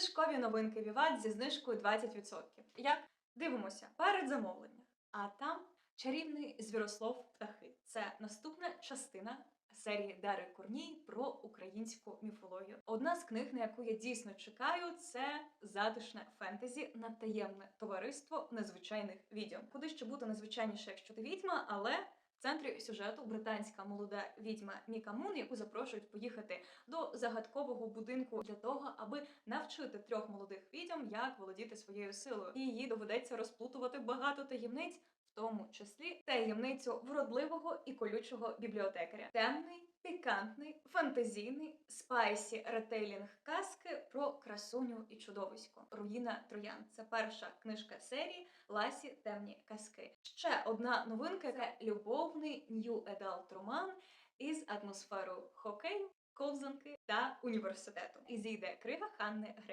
Знижкові новинки Віват зі знижкою 20%. Як дивимося перед замовленням, а там чарівний звірослов птахи. Це наступна частина. Серії Дари Корній про українську міфологію. Одна з книг, на яку я дійсно чекаю, це затишне фентезі на таємне товариство незвичайних відьом. Куди ще бути незвичайніше, якщо ти відьма, але в центрі сюжету британська молода відьма Міка Мун, яку запрошують поїхати до загадкового будинку для того, аби навчити трьох молодих відьом, як володіти своєю силою. І їй доведеться розплутувати багато таємниць, тому числі таємницю вродливого і колючого бібліотекаря. Темний, пікантний, фантазійний, спайсі ретейлінг казки про красуню і чудовисько. Руїна Троян. Це перша книжка серії Ласі Темні казки. Ще одна новинка це любовний New Adult роман із атмосферою хокею, ковзанки та університету. І зійде крига Ханни Грей.